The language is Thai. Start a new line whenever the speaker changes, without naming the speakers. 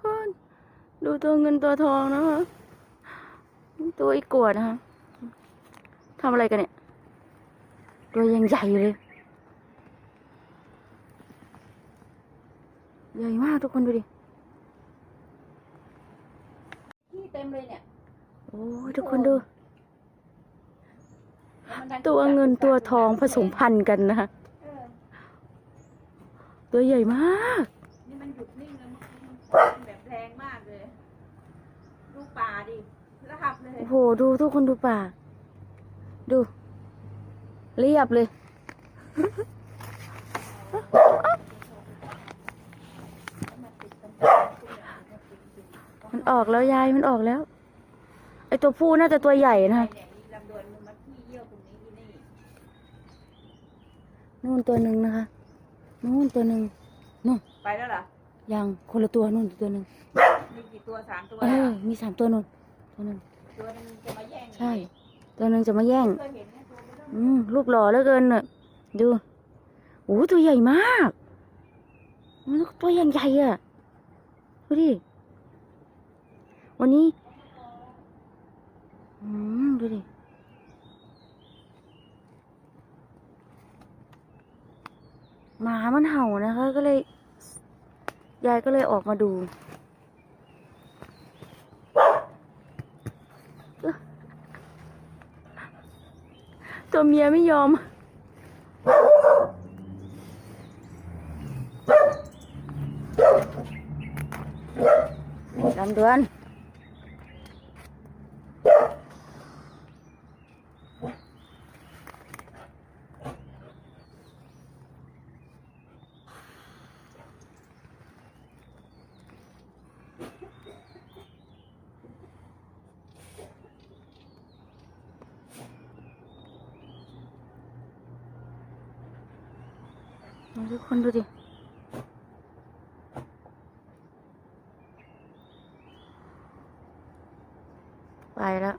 กคน ดูตัวเงินตัวทองนะคะ ตัวอีกวดนะคะทำอะไรกันเนี่ย ตัวยังใหญ่เลย ใหญ่มากทุกคนดูดิ
ที่เต็มเลยเนี่ย
โอ้ยทุกคนดู
แล้วมันดั
ตัวเงินตัวทองผสมพันธุ์กันนะคะ
เออ
ตัวใหญ่มาก
นี่มันหยุดนิ่งแล้วมันแบบแรงมากเลย ดูป่าดิระหับเลย
โอ้โหดูทุกคนดูป่าดู เรียบเลย มันออกแล้วยายมันออกแล้ว ไอตัวผู้น่าจะตัวใหญ่นะคะ
เนี่ยมีลำดวนมันมาที่เยี่ยวตรงนี้ที่นี่
นู่นตัวหนึ่งนะคะนู่นตัวหนึ่งนู่น
ไปแล้วเหรอ
ยังคนละตัวนู่นตัวหนึ่ง
มีกี่ตัวสามตัว
เอ
เหร
อ
อ
มีสามตัวนู่นตัวหนึ่ง
ตัวหนึงจะมาแย่ง
ใช่ ตัวหนึ่งจะมาแย่ง
เคยเห็นเนี่ยตัวไม่ต้อง
อืมรูปหล่อเหลือเกินน่ะดูโอ้ตัวใหญ่มากมันตัวใหญ่ใหญ่ๆอะดูดิ วันนี้ อืม ดูดิ หมามันเห่านะคะ ก็เลย ยายก็เลยออกมาดู ตัวเมียไม่ยอม ลำดวน ทุกคนดูดิไปแล้ว